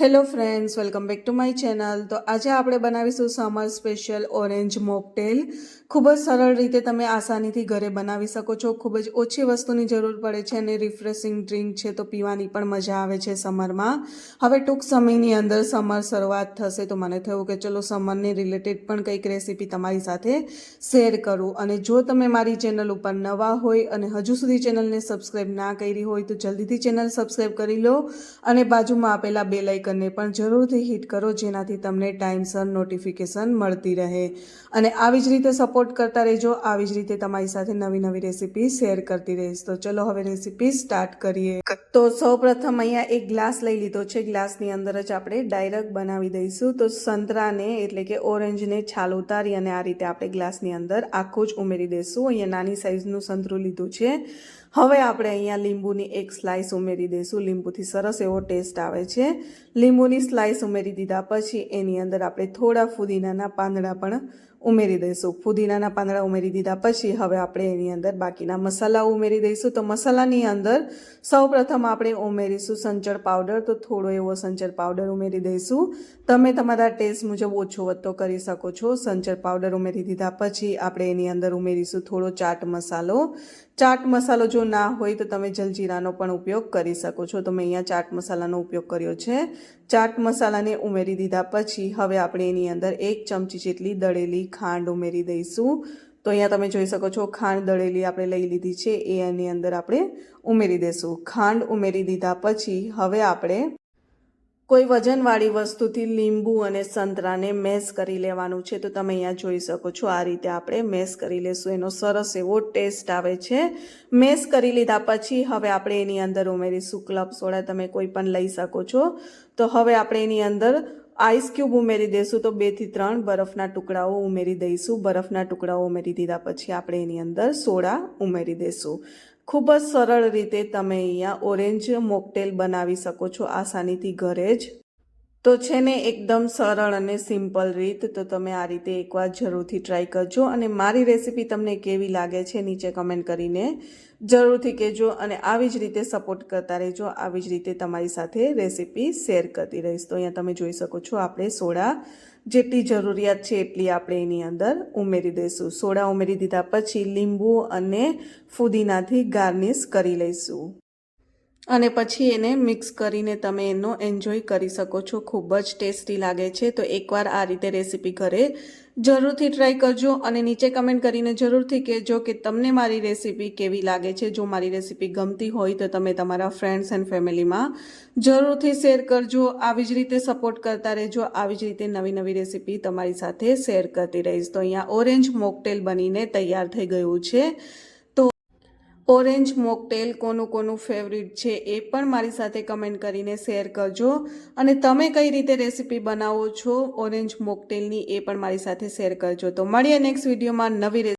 Hello friends welcome back to my channel તો આજે આપણે બનાવીશું સમર સ્પેશિયલ ઓરેન્જ મોકટેલ ખૂબ જ સરળ રીતે તમે આસાનીથી ઘરે બનાવી શકો છો. ખૂબ જ ઓછી વસ્તુની જરૂર પડે છે અને રિફ્રેશિંગ ડ્રિંક છે તો પીવાની પણ મજા આવે છે સમરમાં હવે ટૂંક સમયની અંદર સમર શરૂઆત થશે તો મને થયું કે ચલો સમરને રિલેટેડ પણ કંઈક રેસીપી તમારી સાથે શેર કરું. અને જો તમે મારી ચેનલ ઉપર નવા હોય અને હજુ સુધી ચેનલને સબસ્ક્રાઈબ ના કરી હોય તો જલ્દીથી ચેનલ સબસ્ક્રાઈબ કરી લો અને બાજુમાં આપેલા બે લાઇકનને પણ જરૂરથી હિટ કરો જેનાથી તમને ટાઈમસર નોટિફિકેશન મળતી રહે. અને આવી જ રીતે સપોર્ટ કરતા રહેજો, આવી જ રીતે તમારી સાથે નવી નવી રેસીપી શેર કરતી રહીશ. તો ચલો હવે રેસીપી સ્ટાર્ટ કરીએ. તો સૌ પ્રથમ અહીંયા એક ગ્લાસ લઈ લીધો છે. ગ્લાસની અંદર જ આપણે ડાયરેક્ટ બનાવી દઈશું. તો સંતરાને એટલે કે ઓરેન્જને છાલ ઉતારી અને આ રીતે આપણે ગ્લાસની અંદર આખું જ ઉમેરી દઈશું. અહીંયા નાની સાઇઝનું સંતરું લીધું છે. હવે આપણે અહીંયા લીંબુની એક સ્લાઇસ ઉમેરી દઈશું. લીંબુથી સરસ એવો ટેસ્ટ આવે છે. લીંબુની સ્લાઇસ ઉમેરી દીધા. પછી એની અંદર આપણે થોડા ફુદીનાના પાંદડા પણ ઉમેરી દઈશું. ફુદીનાના પાંદડા ઉમેરી દીધા પછી હવે આપણે એની અંદર બાકીના મસાલા ઉમેરી દઈશું. તો મસાલાની અંદર સૌ પ્રથમ આપણે ઉમેરીશું સંચળ પાવડર. તો થોડો એવો સંચળ પાવડર ઉમેરી દઈશું. તમે તમારા ટેસ્ટ મુજબ ઓછો વધતો કરી શકો છો. સંચળ પાવડર ઉમેરી દીધા પછી આપણે એની અંદર ઉમેરીશું થોડો ચાટ મસાલો. ચાટ મસાલો જો ના હોય તો તમે જલજીરાનો પણ ઉપયોગ કરી શકો છો. તો મેં અહીંયા ચાટ મસાલાનો ઉપયોગ કર્યો છે. ચાટ મસાલાને ઉમેરી દીધા પછી હવે આપણે એની અંદર એક ચમચી જેટલી દળેલી ખાંડ ઉમેરી દઈશું. તો અહીંયા તમે જોઈ શકો છો, ખાંડ દળેલી આપણે લઈ લીધી છે. એ એની અંદર આપણે ઉમેરી દઈશું ખાંડ ઉમેરી દીધા પછી હવે આપણે કોઈ વજનવાળી વસ્તુથી લીંબુ અને સંતરાને મેશ કરી લેવાનું છે. તો તમે અહીંયા જોઈ શકો છો, આ રીતે આપણે મેશ કરી લેશું. એનો સરસ એવો ટેસ્ટ આવે છે. મેસ કરી લીધા પછી હવે આપણે એની અંદર ઉમેરીશું. ક્લબ સોડા તમે કોઈ પણ લઈ શકો છો. તો હવે આપણે એની અંદર આઈસ ક્યુબ ઉમેરી દઈશું તો બેથી ત્રણ બરફના ટુકડાઓ ઉમેરી દઈશું. બરફના ટુકડાઓ ઉમેરી દીધા પછી આપણે એની અંદર સોડા ઉમેરી દઈશું ખૂબ જ સરળ રીતે તમે અહીંયા ઓરેન્જ મોકટેલ બનાવી શકો છો. આસાનીથી ઘરે જ તો છે ને એકદમ સરળ અને સિમ્પલ રીત, તો તમે આ રીતે એકવાર જરૂરથી ટ્રાય કરજો. અને મારી રેસીપી તમને કેવી લાગે છે નીચે કમેન્ટ કરીને જરૂરથી કહેજો અને આવી જ રીતે સપોર્ટ કરતા રહેજો. આવી જ રીતે તમારી સાથે રેસીપી શેર કરતી રહીશ. તો અહીંયા તમે જોઈ શકો છો, આપણે સોડા જેટલી જરૂરિયાત છે એટલી આપણે એની અંદર ઉમેરી દઈશું. સોડા ઉમેરી દીધા પછી લીંબુ અને ફુદીનાથી ગાર્નિશ કરી લઈશું. અને પછી એને મિક્સ કરીને તમે એનો એન્જોય કરી શકો છો. ખૂબ જ ટેસ્ટી લાગે છે. તો એકવાર આ રીતે રેસીપી ઘરે જરૂરથી ટ્રાય કરજો અને નીચે કમેન્ટ કરીને જરૂરથી કહેજો કે તમને મારી રેસીપી કેવી લાગે છે. જો મારી રેસીપી ગમતી હોય તો તમે તમારા ફ્રેન્ડ્સ એન્ડ ફેમિલીમાં જરૂરથી શેર કરજો. આવી જ રીતે સપોર્ટ કરતા રહેજો. આવી જ રીતે નવી નવી રેસીપી તમારી સાથે શેર કરતી રહીશ. તો અહીંયા ઓરેન્જ મોકટેલ બનીને તૈયાર થઈ ગયું છે. ઓરેન્જ મોકટેલ કોનું કોનું ફેવરિટ છે એ પણ મારી સાથે કમેન્ટ કરીને શેર કરજો. અને તમે કઈ રીતે રેસીપી બનાવો છો ઓરેન્જ મોકટેલની એ પણ મારી સાથે શેર કરજો. તો મળીએ નેક્સ્ટ વિડીયોમાં નવી